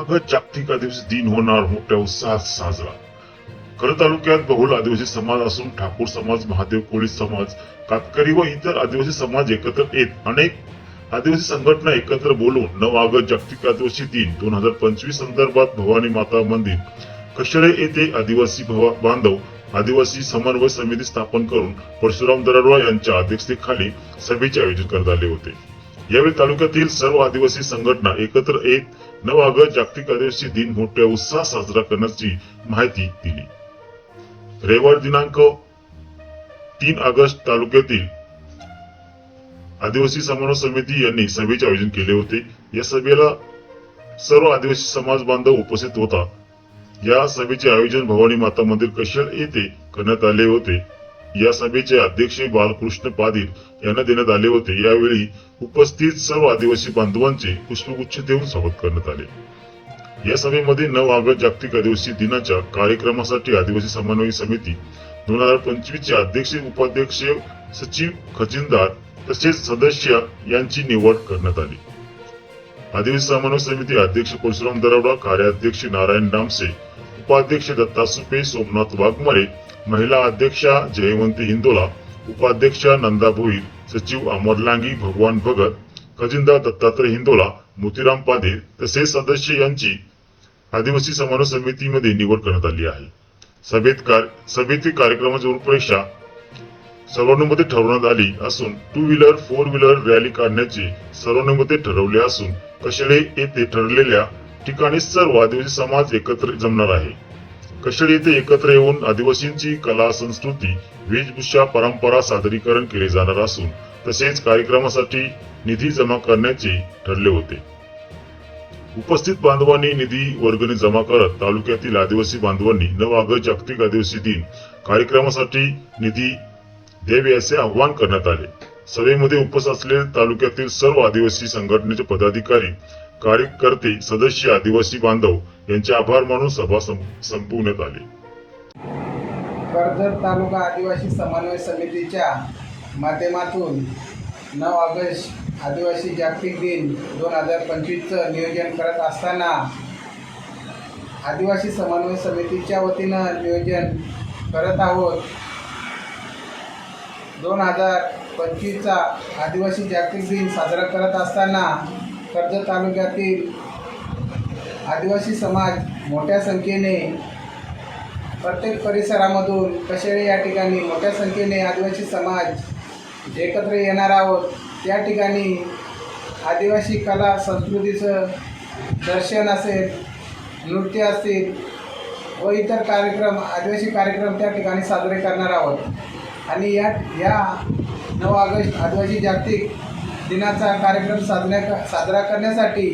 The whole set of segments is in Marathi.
नवागत जागतिक आदिवासी दिन होणार मोठ्या उत्साहात साजरा. खर तालुक्यात बहुल आदिवासी समाज असून ठाकूर समाज महादेव कोळी समाज कातकरी व इतर आदिवासी समाज एकत्र येत अनेक आदिवासी संघटना एकत्र बोलून नऊ ऑगस्ट जागतिक आदिवासी दिन दोन हजार पंचवीस संदर्भात भवानी माता मंदिर कशळे येथे आदिवासी बांधव आदिवासी समन्वय समिती स्थापन करून परशुराम दराडवा यांच्या अध्यक्षतेखाली सभेचे आयोजन करण्यात आले होते. यावेळी तालुक्यातील सर्व आदिवासी संघटना एकत्र येत नऊ ऑगस्ट जागतिक आदिवासी दिन मोठ्या उत्साहात साजरा करण्याची माहिती दिली. रविवार दिनांक तीन ऑगस्ट तालुक्यातील आदिवासी समन्वय समिती यांनी सभेचे आयोजन केले होते. या सभेला सर्व आदिवासी समाज बांधव उपस्थित होता. या सभेचे आयोजन भवानी माता मंदिर कशाल येथे करण्यात आले होते? या सभेचे अध्यक्ष बालकृष्ण पादील यांना देण्यात आले होते. यावेळी उपस्थित सर्व आदिवासी बांधवांचे पुष्पगुच्छ देऊन स्वागत करण्यात आले. या सभेमध्ये नऊ ऑगस्ट जागतिक आदिवासी दिनाच्या कार्यक्रमासाठी आदिवासी समन्वय समिती दोन हजार पंचवीस चे अध्यक्ष उपाध्यक्ष सचिव खजिनदार तसेच सदस्य यांची निवड करण्यात आली. आदिवासी समन्वय समिती अध्यक्ष परशुराम दरावडा कार्याध्यक्ष नारायण डामसे उपाध्यक्ष दत्ता सुपे सोमनाथ वाघमारे महिला अध्यक्षा जयवंती हिंदोला उपाध्यक्षा नंदा भोईर सचिव अमर लांगी भगवान भगत खजिनदार दत्तात्रय हिंदोला मोतीराम पादे तसेच सदस्य यांची आदिवासी समन्वय समितीमध्ये निवड करण्यात आली आहे. सभेत कार सभेतील कार्यक्रमाची रूपरेषा सर्वानुमते ठरवण्यात आली असून two wheeler four wheeler rally काढण्याचे सर्वानुमते ठरवले असून कशेळे येथे ठरलेल्या ठिकाणी सर्व आदिवासी समाज एकत्र जमणार आहे. कशेळे येथे एकत्र येऊन आदिवासींची कला संस्कृती वेशभूषा परंपरा सादरीकरण केले जाणार असून तसेच कार्यक्रमासाठी निधी जमा करण्याचे ठरले होते. उपस्थित बांधवांनी निधी वर्गणी जमा करत तालुक्यातील आदिवासी बांधवांनी नऊ ऑगस्ट जागतिक आदिवासी दिन कार्यक्रमासाठी निधी द्यावे असे आवाहन करण्यात आले. सभेमध्ये उपस्थित असलेले तालुक्यातील सर्व आदिवासी संघटनेचे पदाधिकारी कार्यकर्ते सदस्य आदिवासी बांधव यांचे आभार मानून सभा संपवण्यात आली. कर्जत तालुका आदिवासी समन्वय समितीच्या माध्यमातून नऊ ऑगस्ट आदिवासी जागतिक दिन दोन हजार पंचवीसचं नियोजन करत असताना आदिवासी समन्वय समितीच्या वतीनं नियोजन करत आहोत. दोन हजार पंचवीसचा आदिवासी जागतिक दिन साजरा करत असताना कर्जत तालुक्यातील आदिवासी समाज मोठ्या संख्येने प्रत्येक परिसरामधून कशेळे या ठिकाणी मोठ्या संख्येने आदिवासी समाज एकत्र येणार आहोत त्या ठिकाणी आदिवासी कला संस्कृतीचं दर्शन असेल नृत्य असतील व इतर कार्यक्रम आदिवासी कार्यक्रम त्या ठिकाणी साजरे करणार आहोत. आणि या या नऊ ऑगस्ट आदिवासी जागतिक दिनाचा कार्यक्रम साजण्या साजरा करण्यासाठी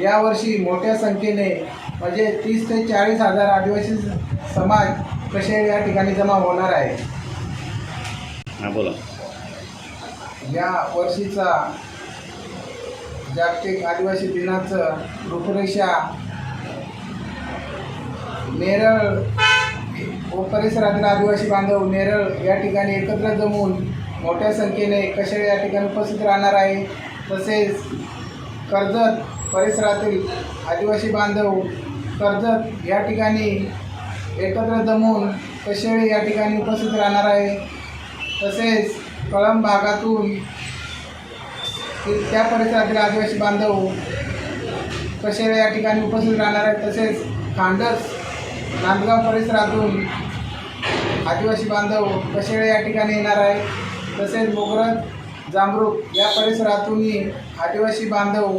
यावर्षी मोठ्या संख्येने म्हणजे तीस ते चाळीस हजार आदिवासी समाज कसे या ठिकाणी जमा होणार आहे? हा बोला. या वर्षीचा जागतिक आदिवासी दिनाचं रूपरेषा नेरळ व परिसरातील आदिवासी बांधव नेरळ या ठिकाणी एकत्र जमून मोठ्या संख्येने कसे या ठिकाणी उपस्थित राहणार आहे. तसेच कर्जत परिसरातील आदिवासी बांधव कर्जत या ठिकाणी एकत्र जमून कशेळे या ठिकाणी उपस्थित राहणार आहे. तसेच कळंब भागातून ते- त्या परिसरातील आदिवासी बांधव कशेळे या ठिकाणी उपस्थित राहणार आहेत. तसेच खांडस नांदगाव परिसरातून आदिवासी बांधव कशेळे या ठिकाणी येणार आहे तसेच मोगरज जांभरूक या परिसरातूनही आदिवासी बांधव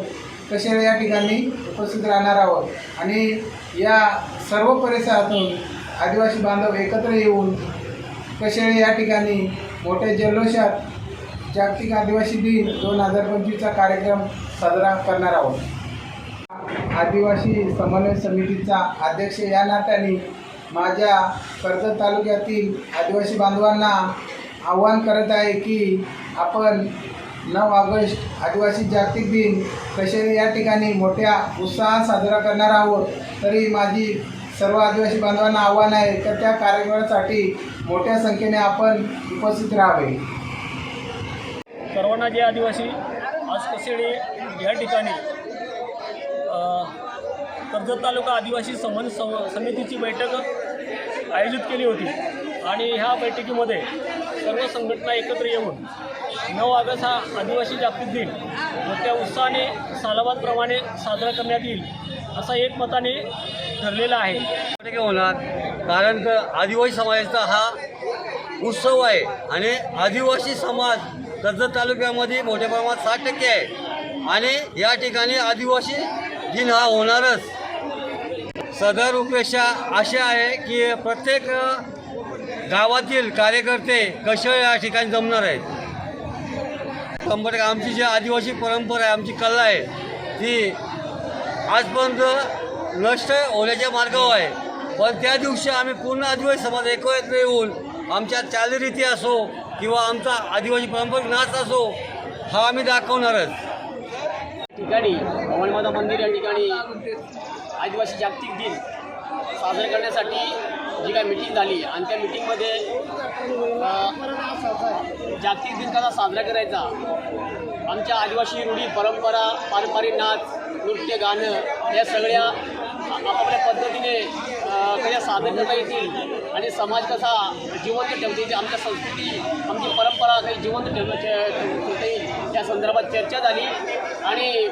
कशेळ या ठिकाणी उपस्थित राहणार आहोत? आणि या सर्व परिसरातून आदिवासी बांधव एकत्र येऊन कशेळ या ठिकाणी मोठ्या जल्लोषात जागतिक आदिवासी दिन दोन हजार पंचवीसचा कार्यक्रम साजरा करणार आहोत. आदिवासी समन्वय समितीचा अध्यक्ष या नात्याने माझ्या कर्जत तालुक्यातील आदिवासी बांधवांना आव्हान करत आहे की आपण नऊ ऑगस्ट आदिवासी जागतिक दिन कशेरी या ठिकाणी मोठ्या उत्साहात साजरा करणार आहोत. तरी माझी सर्व आदिवासी बांधवांना आव्हान आहे तर त्या कार्यक्रमासाठी मोठ्या संख्येने आपण उपस्थित राहावे. सर्वांना जे आदिवासी. आज कसेडे या ठिकाणी कर्जत तालुका आदिवासी समन सम समितीची बैठक आयोजित केली होती. आणि ह्या बैठकीमध्ये सर्व संघटना एकत्र येऊन नऊ ऑगस्ट हा आदिवासी जागतिक दिन मोठ्या उत्साहाने सालाबादप्रमाणे साजरा करण्यात येईल असा एकमताने ठरलेला आहे. होणार? कारण का आदिवासी समाजाचा हा उत्सव आहे आणि आदिवासी समाज कर्जत तालुक्यामध्ये मोठ्या प्रमाणात साठ टक्के आहे. आणि या ठिकाणी आदिवासी दिन हा होणारच. सदर उपेक्षा अशी आहे की प्रत्येक गावातील कार्यकर्ते कसे या ठिकाणी जमणार आहेत? शंभर आमची जी आदिवासी परंपरा आहे आमची कला आहे ती आजपर्यंत नष्ट होण्याच्या मार्गावर आहे. पण त्या दिवशी आम्ही पूर्ण आदिवासी समाज एकत्र येऊन आमच्या चालीरीती असो किंवा आमचा आदिवासी पारंपरिक नाच असो हा आम्ही दाखवणारच ठिकाणी भवानीमाता मंदिर या ठिकाणी आदिवासी जागतिक दिन साजरा करण्यासाठी जी काय मिटिंग झाली आणि त्या मिटिंगमध्ये जागतिक दिन कसा साजरा करायचा. आमच्या आदिवासी रूढी परंपरा पारंपरिक नाच नृत्य गाणं या सगळ्या आपापल्या पद्धतीने अ, कशा सादर करता येतील आणि समाज कसा जिवंत ठेवता येईल आमच्या संस्कृती आमची परंपरा काही जिवंत ठेवता येईल त्या संदर्भात चर्चा झाली. आणि